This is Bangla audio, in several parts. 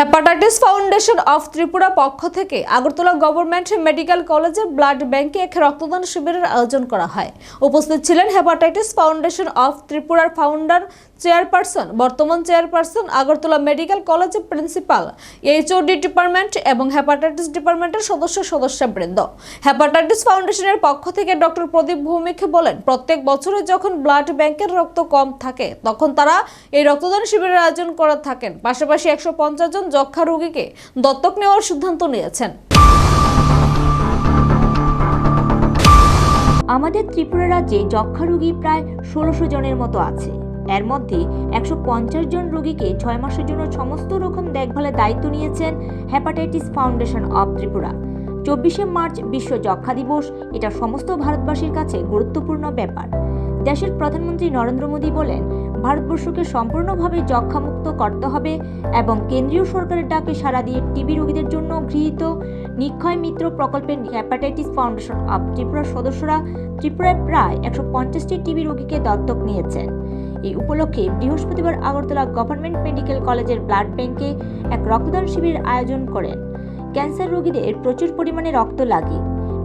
হেপাটাইটিস ফাউন্ডেশন অফ ত্রিপুরা পক্ষ থেকে আগরতলা গভর্নমেন্ট মেডিকেল কলেজে ব্লাড ব্যাংকে এক রক্তদান শিবিরের আয়োজন করা হয়। উপস্থিত ছিলেন হেপাটাইটিস ফাউন্ডেশন অফ ত্রিপুরার ফাউন্ডার চেয়ারপারসন, বর্তমান চেয়ারপারসন আগরতলা মেডিকেল কলেজের প্রিন্সিপাল, এইচওডি ডিপার্টমেন্ট এবং হেপাটাইটিস ডিপার্টমেন্টের সদস্য সদস্যবৃন্দ। হেপাটাইটিস ফাউন্ডেশনের পক্ষ থেকে ডক্টর প্রদীপ ভৌমিক বলেন, প্রত্যেক বছরে যখন ব্লাড ব্যাংকের রক্ত কম থাকে, তখন তারা এই রক্তদান শিবিরের আয়োজন করে থাকেন। পাশাপাশি একশো পঞ্চাশ জন যক্ষা রোগীকে দত্তক নেওয়ার সিদ্ধান্ত নিয়েছেন। আমাদের ত্রিপুরা রাজ্যে যক্ষা রোগী প্রায় ষোলোশো জনের মতো আছে। এর মধ্যে একশো পঞ্চাশ জন রোগীকে ছয় মাসের জন্য সমস্ত রকম দেখভালের দায়িত্ব নিয়েছেন হ্যাপাটাইটিস ফাউন্ডেশন অব ত্রিপুরা। চব্বিশে মার্চ বিশ্ব যক্ষা দিবস, এটা সমস্ত ভারতবাসীর কাছে গুরুত্বপূর্ণ ব্যাপার। দেশের প্রধানমন্ত্রী নরেন্দ্র মোদী বলেন, ভারতবর্ষকে সম্পূর্ণভাবে যক্ষামুক্ত করতে হবে এবং কেন্দ্রীয় সরকারের ডাকে সাড়া দিয়ে টিবি রোগীদের জন্য গৃহীত নিক্ষয় মিত্র প্রকল্পের হ্যাপাটাইটিস ফাউন্ডেশন অব ত্রিপুরার সদস্যরা ত্রিপুরায় প্রায় একশো পঞ্চাশটি টিবি রোগীকে দত্তক নিয়েছেন। এই উপলক্ষে বৃহস্পতিবার আগরতলা গভর্নমেন্ট মেডিকেল কলেজের ব্লাড ব্যাংকে এক রক্তদান শিবিরের আয়োজন করেন। ক্যান্সার রোগীদের প্রচুর পরিমাণে রক্ত লাগে।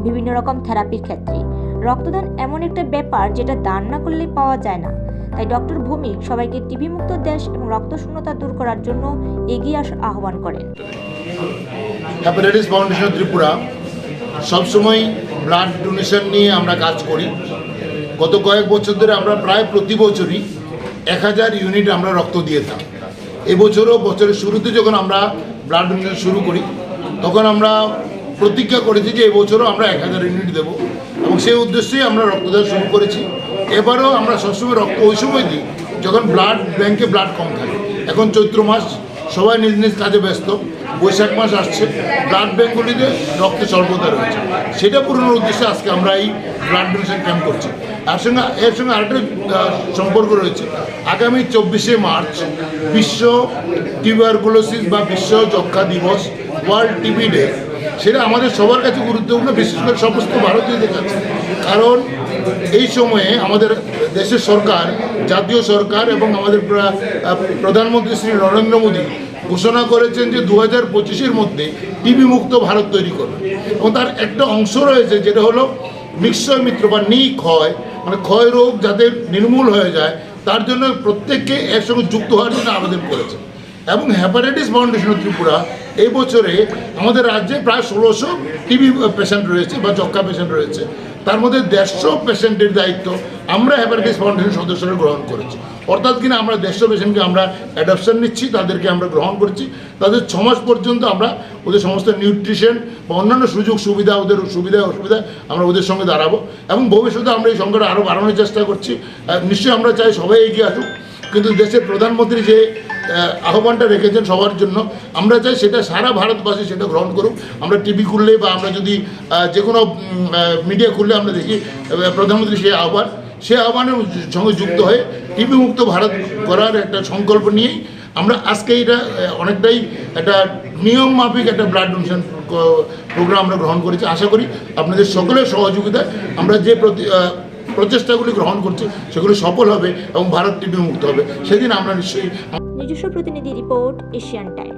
বিভিন্ন রকম থেরাপির ক্ষেত্রে। রক্তদান এমন একটা ব্যাপার যেটা দান না করলে পাওয়া যায় না। তাই ডক্টর ভৌমিক সবাইকে টিবি মুক্ত দেশ এবং রক্ত শূন্যতা দূর করার জন্য এগিয়ে আসার আহ্বান করেন। হ্যাপাটাইটিস ফাউন্ডেশন ত্রিপুরা সবসময় ব্লাড ডোনেশন নিয়ে আমরা কাজ করি। গত কয়েক বছর ধরে আমরা প্রায় প্রতি বছরই এক হাজার ইউনিট আমরা রক্ত দিয়ে থাকি এবছরও বছরের শুরুতে যখন আমরা ব্লাড ডোনেশন শুরু করি, তখন আমরা প্রতিজ্ঞা করেছি যে এবছরও আমরা এক হাজার ইউনিট দেবো এবং সেই উদ্দেশ্যেই আমরা রক্তদান শুরু করেছি। এবারও আমরা সবসময় রক্ত ওই সময় দিই যখন ব্লাড ব্যাংকে ব্লাড কম থাকে। এখন চৈত্র মাস সবাই নিজ নিজ কাজে ব্যস্ত। বৈশাখ মাস আসছে। ব্লাড ব্যাঙ্কগুলিতে রক্তের স্বল্পতা রয়েছে। সেটা পূরণের উদ্দেশ্যে আজকে আমরা এই ব্লাড ডোনেশন ক্যাম্প করছি। এর সঙ্গে এর সঙ্গে আরেকটা সম্পর্ক রয়েছে। আগামী চব্বিশে মার্চ বিশ্ব টিউবারকুলোসিস বা বিশ্ব যক্ষা দিবস ওয়ার্ল্ড টিবি ডে। সেটা আমাদের সবার কাছে গুরুত্বপূর্ণ, বিশেষ করে সমস্ত ভারতীয়দের কাছে। কারণ এই সময়ে আমাদের দেশের সরকার, জাতীয় সরকার এবং আমাদের প্রধানমন্ত্রী শ্রী নরেন্দ্র মোদী ঘোষণা করেছেন যে দু হাজার পঁচিশের মধ্যে টিবি মুক্ত ভারত তৈরি করবে। এবং তার একটা অংশ রয়েছে যেটা হলো নিশ্চয় মিত্র বা নিক্ষয় মানে ক্ষয় রোগ যাদের নির্মূল হয়ে যায়, তার জন্য প্রত্যেককে এর সঙ্গে যুক্ত হওয়ার জন্য আবেদন করেছে। এবং হ্যাপাটাইটিস ফাউন্ডেশন ত্রিপুরা এই বছরে আমাদের রাজ্যে প্রায় ষোলোশো টিবি পেশেন্ট রয়েছে বা যক্ষা পেশেন্ট রয়েছে। তার মধ্যে দেড়শো পেশেন্টের দায়িত্ব আমরা হ্যাপাটাইটিস ফাউন্ডেশন সদস্যরা গ্রহণ করেছি। অর্থাৎ কিনা আমরা দেড়শো পেশেন্টকে আমরা অ্যাডপশন নিচ্ছি, তাদেরকে আমরা গ্রহণ করছি। তাদের ছ মাস পর্যন্ত আমরা ওদের সমস্ত নিউট্রিশন বা অন্যান্য সুযোগ সুবিধা, ওদের সুবিধা, অসুবিধা আমরা ওদের সঙ্গে দাঁড়াবো এবং ভবিষ্যতে আমরা এই সংখ্যাটা আরও বাড়ানোর চেষ্টা করছি। নিশ্চয়ই আমরা চাই সবাই এগিয়ে আসুক। কিন্তু দেশের প্রধানমন্ত্রী যে আহ্বানটা রেখেছেন সবার জন্য। আমরা চাই সেটা সারা ভারতবাসী সেটা গ্রহণ করুক। আমরা টিভি খুললে বা আমরা যদি যে কোনো মিডিয়া খুললে আমরা দেখি প্রধানমন্ত্রী সেই আহ্বান। সেই আহ্বানের সঙ্গে যুক্ত হয়ে টিভি মুক্ত ভারত করার একটা সংকল্প নিয়েই আমরা আজকে এটা অনেকটাই একটা নিয়ম মাফিক একটা ব্লাড ডোনেশন প্রোগ্রাম আমরা গ্রহণ করেছি। আশা করি আপনাদের সকলের সহযোগিতায় আমরা যে প্রচেষ্টাগুলি গ্রহণ করছি, সেগুলো সফল হবে এবং ভারত টিভি মুক্ত হবে। সেদিন আমরা নিশ্চয়ই নিজস্ব প্রতিনিধি রিপোর্ট এশিয়ান টাইম।